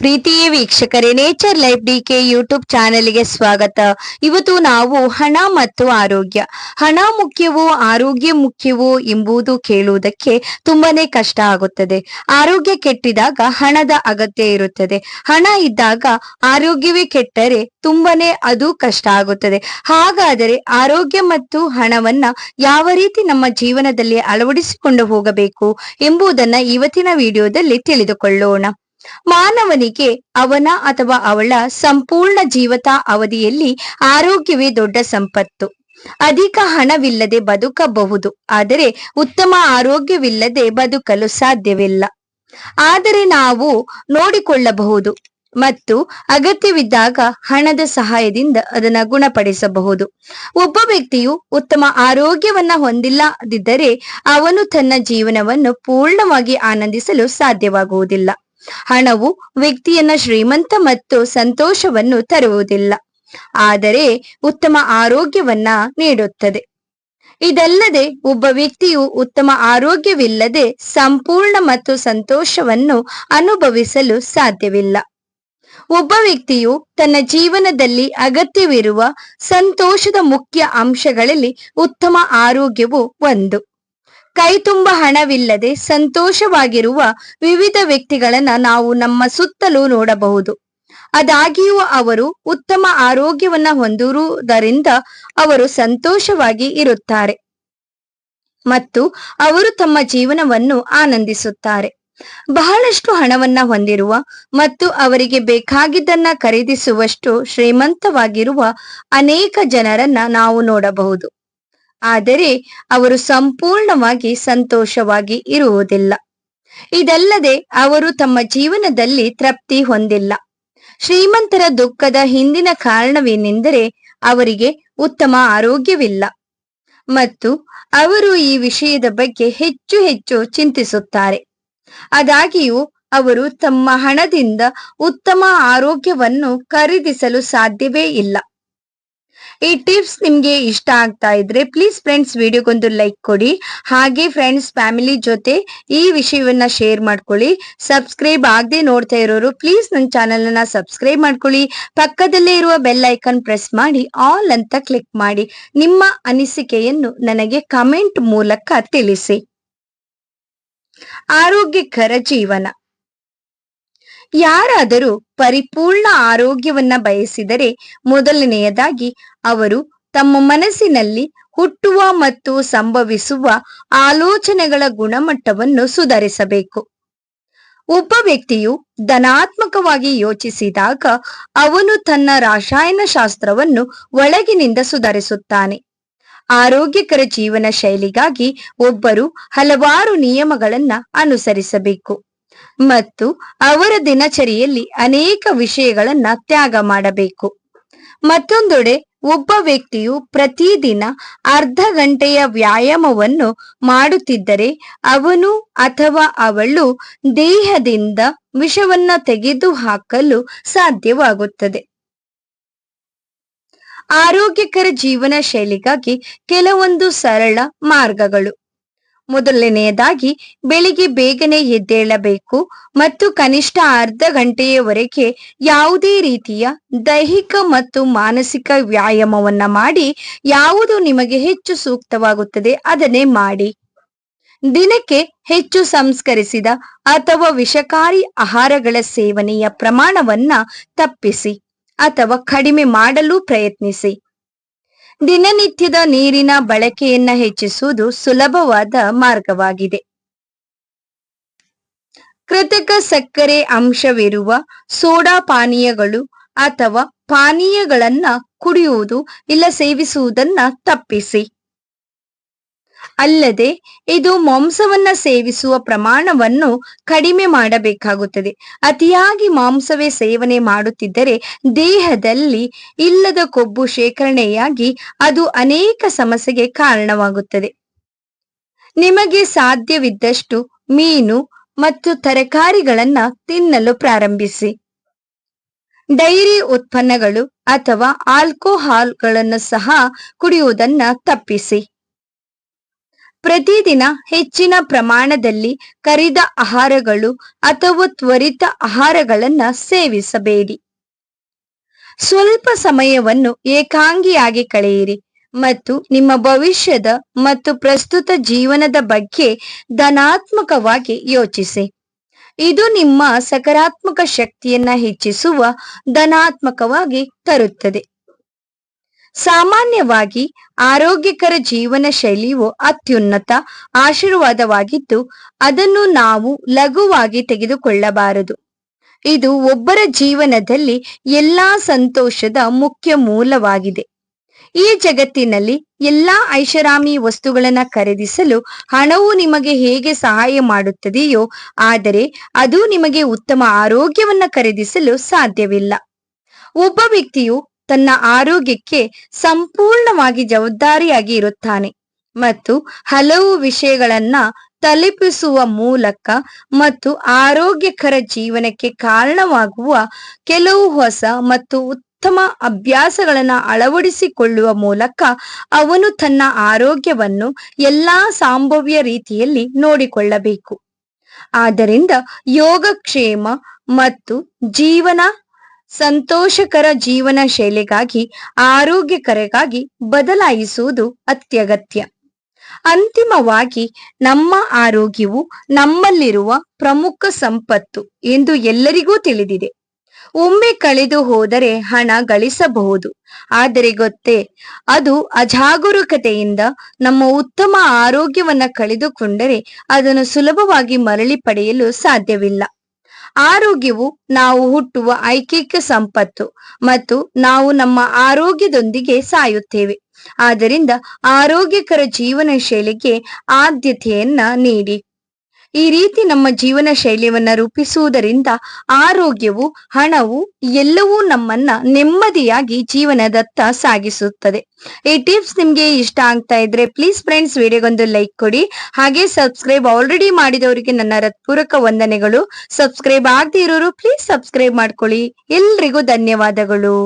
ಪ್ರೀತಿಯ ವೀಕ್ಷಕರೇ nature life D K YouTube ಚಾನೆಲ್ಗೆ ಸ್ವಾಗತ. ಇವತ್ತು ನಾವು ಹಣ ಮತ್ತು ಆರೋಗ್ಯ. ಹಣ ಮುಖ್ಯವೋ, ಆರೋಗ್ಯ ಮುಖ್ಯವೋ ಎಂಬುದು ಕೇಳುವುದಕ್ಕೆ ತುಂಬಾನೇ ಕಷ್ಟ ಆಗುತ್ತದೆ. ಆರೋಗ್ಯ ಕೆಟ್ಟಿದಾಗ ಹಣದ ಅಗತ್ಯ ಇರುತ್ತದೆ. ಹಣ ಇದ್ದಾಗ ಆರೋಗ್ಯವೇ ಕೆಟ್ಟರೆ ತುಂಬಾನೇ ಅದು ಕಷ್ಟ ಆಗುತ್ತದೆ. ಹಾಗಾದರೆ ಆರೋಗ್ಯ ಮತ್ತು ಹಣವನ್ನ ಯಾವ ರೀತಿ ನಮ್ಮ ಜೀವನದಲ್ಲಿ ಅಳವಡಿಸಿಕೊಂಡು ಹೋಗಬೇಕು ಎಂಬುದನ್ನ ಇವತ್ತಿನ ವಿಡಿಯೋದಲ್ಲಿ ತಿಳಿದುಕೊಳ್ಳೋಣ. ಮಾನವನಿಗೆ ಅವನ ಅಥವಾ ಅವಳ ಸಂಪೂರ್ಣ ಜೀವತಾ ಅವಧಿಯಲ್ಲಿ ಆರೋಗ್ಯವೇ ದೊಡ್ಡ ಸಂಪತ್ತು. ಅಧಿಕ ಹಣವಿಲ್ಲದೆ ಬದುಕಬಹುದು, ಆದರೆ ಉತ್ತಮ ಆರೋಗ್ಯವಿಲ್ಲದೆ ಬದುಕಲು ಸಾಧ್ಯವಿಲ್ಲ. ಆದರೆ ನಾವು ನೋಡಿಕೊಳ್ಳಬಹುದು ಮತ್ತು ಅಗತ್ಯವಿದ್ದಾಗ ಹಣದ ಸಹಾಯದಿಂದ ಅದನ್ನು ಗುಣಪಡಿಸಬಹುದು. ಒಬ್ಬ ವ್ಯಕ್ತಿಯು ಉತ್ತಮ ಆರೋಗ್ಯವನ್ನ ಹೊಂದಿಲ್ಲದಿದ್ದರೆ ಅವನು ತನ್ನ ಜೀವನವನ್ನು ಪೂರ್ಣವಾಗಿ ಆನಂದಿಸಲು ಸಾಧ್ಯವಾಗುವುದಿಲ್ಲ. ಹಣವು ವ್ಯಕ್ತಿಯನ್ನ ಶ್ರೀಮಂತ ಮತ್ತು ಸಂತೋಷವನ್ನು ತರುವುದಿಲ್ಲ, ಆದರೆ ಉತ್ತಮ ಆರೋಗ್ಯವನ್ನ ನೀಡುತ್ತದೆ. ಇದಲ್ಲದೆ ಒಬ್ಬ ವ್ಯಕ್ತಿಯು ಉತ್ತಮ ಆರೋಗ್ಯವಿಲ್ಲದೆ ಸಂಪೂರ್ಣ ಮತ್ತು ಸಂತೋಷವನ್ನು ಅನುಭವಿಸಲು ಸಾಧ್ಯವಿಲ್ಲ. ಒಬ್ಬ ವ್ಯಕ್ತಿಯು ತನ್ನ ಜೀವನದಲ್ಲಿ ಅಗತ್ಯವಿರುವ ಸಂತೋಷದ ಮುಖ್ಯ ಅಂಶಗಳಲ್ಲಿ ಉತ್ತಮ ಆರೋಗ್ಯವು ಒಂದು. ಕೈ ತುಂಬ ಹಣವಿಲ್ಲದೆ ಸಂತೋಷವಾಗಿರುವ ವಿವಿಧ ವ್ಯಕ್ತಿಗಳನ್ನ ನಾವು ನಮ್ಮ ಸುತ್ತಲೂ ನೋಡಬಹುದು. ಅದಾಗಿಯೂ ಅವರು ಉತ್ತಮ ಆರೋಗ್ಯವನ್ನ ಹೊಂದಿರುವುದರಿಂದ ಅವರು ಸಂತೋಷವಾಗಿ ಇರುತ್ತಾರೆ. ಮತ್ತು ಅವರು ತಮ್ಮ ಜೀವನವನ್ನು ಆನಂದಿಸುತ್ತಾರೆ. ಬಹಳಷ್ಟು ಹಣವನ್ನ ಹೊಂದಿರುವ ಮತ್ತು ಅವರಿಗೆ ಬೇಕಾಗಿದ್ದನ್ನ ಖರೀದಿಸುವಷ್ಟು ಶ್ರೀಮಂತವಾಗಿರುವ ಅನೇಕ ಜನರನ್ನ ನಾವು ನೋಡಬಹುದು. ಆದರೆ ಅವರು ಸಂಪೂರ್ಣವಾಗಿ ಸಂತೋಷವಾಗಿ ಇರುವುದಿಲ್ಲ. ಇದಲ್ಲದೆ ಅವರು ತಮ್ಮ ಜೀವನದಲ್ಲಿ ತೃಪ್ತಿ ಹೊಂದಿಲ್ಲ. ಶ್ರೀಮಂತರ ದುಃಖದ ಹಿಂದಿನ ಕಾರಣವೇನೆಂದರೆ ಅವರಿಗೆ ಉತ್ತಮ ಆರೋಗ್ಯವಿಲ್ಲ. ಮತ್ತು ಅವರು ಈ ವಿಷಯದ ಬಗ್ಗೆ ಹೆಚ್ಚು ಹೆಚ್ಚು ಚಿಂತಿಸುತ್ತಾರೆ. ಅದಾಗಿಯೂ ಅವರು ತಮ್ಮ ಹಣದಿಂದ ಉತ್ತಮ ಆರೋಗ್ಯವನ್ನು ಖರೀದಿಸಲು ಸಾಧ್ಯವೇ ಇಲ್ಲ. ಈ ಟಿಪ್ಸ್ ನಿಮ್ಗೆ ಇಷ್ಟ ಆಗ್ತಾ ಇದ್ರೆ ಪ್ಲೀಸ್ ಫ್ರೆಂಡ್ಸ್ ವಿಡಿಯೋಗೊಂದು ಲೈಕ್ ಕೊಡಿ. ಹಾಗೆ ಫ್ರೆಂಡ್ಸ್ ಫ್ಯಾಮಿಲಿ ಜೊತೆ ಈ ವಿಷಯವನ್ನ ಶೇರ್ ಮಾಡ್ಕೊಳ್ಳಿ. ಸಬ್ಸ್ಕ್ರೈಬ್ ಆಗದೆ ನೋಡ್ತಾ ಇರೋರು ಪ್ಲೀಸ್ ನನ್ನ ಚಾನೆಲ್ ಅನ್ನ ಸಬ್ಸ್ಕ್ರೈಬ್ ಮಾಡ್ಕೊಳ್ಳಿ. ಪಕ್ಕದಲ್ಲೇ ಇರುವ ಬೆಲ್ ಐಕನ್ ಪ್ರೆಸ್ ಮಾಡಿ ಆಲ್ ಅಂತ ಕ್ಲಿಕ್ ಮಾಡಿ. ನಿಮ್ಮ ಅನಿಸಿಕೆಯನ್ನು ನನಗೆ ಕಮೆಂಟ್ ಮೂಲಕ ತಿಳಿಸಿ. ಆರೋಗ್ಯಕರ ಜೀವನ. ಯಾರಾದರೂ ಪರಿಪೂರ್ಣ ಆರೋಗ್ಯವನ್ನ ಬಯಸಿದರೆ ಮೊದಲನೆಯದಾಗಿ ಅವರು ತಮ್ಮ ಮನಸ್ಸಿನಲ್ಲಿ ಹುಟ್ಟುವ ಮತ್ತು ಸಂಭವಿಸುವ ಆಲೋಚನೆಗಳ ಗುಣಮಟ್ಟವನ್ನು ಸುಧಾರಿಸಬೇಕು. ಒಬ್ಬ ವ್ಯಕ್ತಿಯು ಧನಾತ್ಮಕವಾಗಿ ಯೋಚಿಸಿದಾಗ ಅವನು ತನ್ನ ರಾಸಾಯನಶಾಸ್ತ್ರವನ್ನು ಒಳಗಿನಿಂದ ಸುಧಾರಿಸುತ್ತಾನೆ. ಆರೋಗ್ಯಕರ ಜೀವನ ಶೈಲಿಗಾಗಿ ಒಬ್ಬರು ಹಲವಾರು ನಿಯಮಗಳನ್ನ ಅನುಸರಿಸಬೇಕು. ಮತ್ತು ಅವರ ದಿನಚರಿಯಲ್ಲಿ ಅನೇಕ ವಿಷಯಗಳನ್ನ ತ್ಯಾಗ ಮಾಡಬೇಕು. ಮತ್ತೊಂದೆಡೆ ಒಬ್ಬ ವ್ಯಕ್ತಿಯು ಪ್ರತಿದಿನ ಅರ್ಧ ಗಂಟೆಯ ವ್ಯಾಯಾಮವನ್ನು ಮಾಡುತ್ತಿದ್ದರೆ ಅವನು ಅಥವಾ ಅವಳು ದೇಹದಿಂದ ವಿಷವನ್ನ ತೆಗೆದುಹಾಕಲು ಸಾಧ್ಯವಾಗುತ್ತದೆ. ಆರೋಗ್ಯಕರ ಜೀವನ ಶೈಲಿಗಾಗಿ ಕೆಲವೊಂದು ಸರಳ ಮಾರ್ಗಗಳು. ಮೊದಲನೆಯದಾಗಿ ಬೆಳಿಗ್ಗೆ ಬೇಗನೆ ಎದ್ದೇಳಬೇಕು ಮತ್ತು ಕನಿಷ್ಠ ಅರ್ಧ ಗಂಟೆಯವರೆಗೆ ಯಾವುದೇ ರೀತಿಯ ದೈಹಿಕ ಮತ್ತು ಮಾನಸಿಕ ವ್ಯಾಯಾಮವನ್ನ ಮಾಡಿ ಯಾವುದು ನಿಮಗೆ ಹೆಚ್ಚು ಸೂಕ್ತವಾಗುತ್ತದೆ ಅದನ್ನೇ ಮಾಡಿ. ದಿನಕ್ಕೆ ಹೆಚ್ಚು ಸಂಸ್ಕರಿಸಿದ ಅಥವಾ ವಿಷಕಾರಿ ಆಹಾರಗಳ ಸೇವನೆಯ ಪ್ರಮಾಣವನ್ನ ತಪ್ಪಿಸಿ ಅಥವಾ ಕಡಿಮೆ ಮಾಡಲು ಪ್ರಯತ್ನಿಸಿ. ದಿನನಿತ್ಯದ ನೀರಿನ ಬಳಕೆಯನ್ನ ಹೆಚ್ಚಿಸುವುದು ಸುಲಭವಾದ ಮಾರ್ಗವಾಗಿದೆ. ಕೃತಕ ಸಕ್ಕರೆ ಅಂಶವಿರುವ ಸೋಡಾ ಪಾನೀಯಗಳು ಅಥವಾ ಪಾನೀಯಗಳನ್ನ ಕುಡಿಯುವುದು ಇಲ್ಲ ಸೇವಿಸುವುದನ್ನ ತಪ್ಪಿಸಿ. ಅಲ್ಲದೆ ಇದು ಮಾಂಸವನ್ನ ಸೇವಿಸುವ ಪ್ರಮಾಣವನ್ನು ಕಡಿಮೆ ಮಾಡಬೇಕಾಗುತ್ತದೆ. ಅತಿಯಾಗಿ ಮಾಂಸವೇ ಸೇವನೆ ಮಾಡುತ್ತಿದ್ದರೆ ದೇಹದಲ್ಲಿ ಇಲ್ಲದ ಕೊಬ್ಬು ಶೇಖರಣೆಯಾಗಿ ಅದು ಅನೇಕ ಸಮಸ್ಯೆಗೆ ಕಾರಣವಾಗುತ್ತದೆ. ನಿಮಗೆ ಸಾಧ್ಯವಿದ್ದಷ್ಟು ಮೀನು ಮತ್ತು ತರಕಾರಿಗಳನ್ನ ತಿನ್ನಲು ಪ್ರಾರಂಭಿಸಿ. ಡೈರಿ ಉತ್ಪನ್ನಗಳು ಅಥವಾ ಆಲ್ಕೋಹಾಲ್ಗಳನ್ನು ಸಹ ಕುಡಿಯುವುದನ್ನ ತಪ್ಪಿಸಿ. ಪ್ರತಿದಿನ ಹೆಚ್ಚಿನ ಪ್ರಮಾಣದಲ್ಲಿ ಕರಿದ ಆಹಾರಗಳು ಅಥವಾ ತ್ವರಿತ ಆಹಾರಗಳನ್ನ ಸೇವಿಸಬೇಡಿ. ಸ್ವಲ್ಪ ಸಮಯವನ್ನು ಏಕಾಂಗಿಯಾಗಿ ಕಳೆಯಿರಿ ಮತ್ತು ನಿಮ್ಮ ಭವಿಷ್ಯದ ಮತ್ತು ಪ್ರಸ್ತುತ ಜೀವನದ ಬಗ್ಗೆ ಧನಾತ್ಮಕವಾಗಿ ಯೋಚಿಸಿ. ಇದು ನಿಮ್ಮ ಸಕಾರಾತ್ಮಕ ಶಕ್ತಿಯನ್ನ ಹೆಚ್ಚಿಸುವ ಧನಾತ್ಮಕವಾಗಿ ತರುತ್ತದೆ. ಸಾಮಾನ್ಯವಾಗಿ ಆರೋಗ್ಯಕರ ಜೀವನ ಶೈಲಿಯು ಅತ್ಯುನ್ನತ, ಆಶೀರ್ವಾದವಾಗಿದ್ದು ಅದನ್ನು ನಾವು ಲಘುವಾಗಿ ತೆಗೆದುಕೊಳ್ಳಬಾರದು. ಇದು ಒಬ್ಬರ ಜೀವನದಲ್ಲಿ ಎಲ್ಲಾ ಸಂತೋಷದ ಮುಖ್ಯ ಮೂಲವಾಗಿದೆ. ಈ ಜಗತ್ತಿನಲ್ಲಿ ಎಲ್ಲಾ ಐಷಾರಾಮಿ ವಸ್ತುಗಳನ್ನು ಖರೀದಿಸಲು ಹಣವು ನಿಮಗೆ ಹೇಗೆ ಸಹಾಯ ಮಾಡುತ್ತದೆಯೋ, ಆದರೆ ಅದು ನಿಮಗೆ ಉತ್ತಮ ಆರೋಗ್ಯವನ್ನು ಖರೀದಿಸಲು ಸಾಧ್ಯವಿಲ್ಲ. ಒಬ್ಬ ವ್ಯಕ್ತಿಯು ತನ್ನ ಆರೋಗ್ಯಕ್ಕೆ ಸಂಪೂರ್ಣವಾಗಿ ಜವಾಬ್ದಾರಿಯಾಗಿ ಇರುತ್ತಾನೆ. ಮತ್ತು ಹಲವು ವಿಷಯಗಳನ್ನ ತಲುಪಿಸುವ ಮೂಲಕ ಮತ್ತು ಆರೋಗ್ಯಕರ ಜೀವನಕ್ಕೆ ಕಾರಣವಾಗುವ ಕೆಲವು ಹೊಸ ಮತ್ತು ಉತ್ತಮ ಅಭ್ಯಾಸಗಳನ್ನು ಅಳವಡಿಸಿಕೊಳ್ಳುವ ಮೂಲಕ ಅವನು ತನ್ನ ಆರೋಗ್ಯವನ್ನು ಎಲ್ಲಾ ಸಂಭವ್ಯ ರೀತಿಯಲ್ಲಿ ನೋಡಿಕೊಳ್ಳಬೇಕು. ಆದ್ದರಿಂದ ಯೋಗಕ್ಷೇಮ ಮತ್ತು ಜೀವನ ಸಂತೋಷಕರ ಜೀವನ ಶೈಲಿಗಾಗಿ, ಆರೋಗ್ಯಕರಗಾಗಿ ಬದಲಾಯಿಸುವುದು ಅತ್ಯಗತ್ಯ. ಅಂತಿಮವಾಗಿ, ನಮ್ಮ ಆರೋಗ್ಯವು ನಮ್ಮಲ್ಲಿರುವ ಪ್ರಮುಖ ಸಂಪತ್ತು ಎಂದು ಎಲ್ಲರಿಗೂ ತಿಳಿದಿದೆ. ಒಮ್ಮೆ ಕಳೆದು ಹೋದರೆ ಹಣ ಗಳಿಸಬಹುದು. ಆದರೆ ಗೊತ್ತೇ, ಅದು ಅಜಾಗರೂಕತೆಯಿಂದ ನಮ್ಮ ಉತ್ತಮ ಆರೋಗ್ಯವನ್ನ ಕಳೆದುಕೊಂಡರೆ ಅದನ್ನು ಸುಲಭವಾಗಿ ಮರಳಿ ಪಡೆಯಲು ಸಾಧ್ಯವಿಲ್ಲ. ಆರೋಗ್ಯವು ನಾವು ಹುಟ್ಟುವ ಐಕೈಕ ಸಂಪತ್ತು ಮತ್ತು ನಾವು ನಮ್ಮ ಆರೋಗ್ಯದೊಂದಿಗೆ ಸಾಯುತ್ತೇವೆ. ಆದ್ದರಿಂದ ಆರೋಗ್ಯಕರ ಜೀವನ ಶೈಲಿಗೆ ಆದ್ಯತೆಯನ್ನ ನೀಡಿ. ಈ ರೀತಿ ನಮ್ಮ ಜೀವನ ಶೈಲಿಯನ್ನ ರೂಪಿಸುವುದರಿಂದ ಆರೋಗ್ಯವು, ಹಣವು ಎಲ್ಲವೂ ನಮ್ಮನ್ನ ನೆಮ್ಮದಿಯಾಗಿ ಜೀವನದತ್ತ ಸಾಗಿಸುತ್ತದೆ. ಈ ಟಿಪ್ಸ್ ನಿಮ್ಗೆ ಇಷ್ಟ ಆಗ್ತಾ ಇದ್ರೆ ಪ್ಲೀಸ್ ಫ್ರೆಂಡ್ಸ್ ವಿಡಿಯೋಗೊಂದು ಲೈಕ್ ಕೊಡಿ. ಹಾಗೆ ಸಬ್ಸ್ಕ್ರೈಬ್ ಆಲ್ರೆಡಿ ಮಾಡಿದವರಿಗೆ ನನ್ನ ಹೃತ್ಪೂರ್ವಕ ವಂದನೆಗಳು. ಸಬ್ಸ್ಕ್ರೈಬ್ ಆಗದೆ ಇರೋರು ಪ್ಲೀಸ್ ಸಬ್ಸ್ಕ್ರೈಬ್ ಮಾಡ್ಕೊಳ್ಳಿ. ಎಲ್ರಿಗೂ ಧನ್ಯವಾದಗಳು.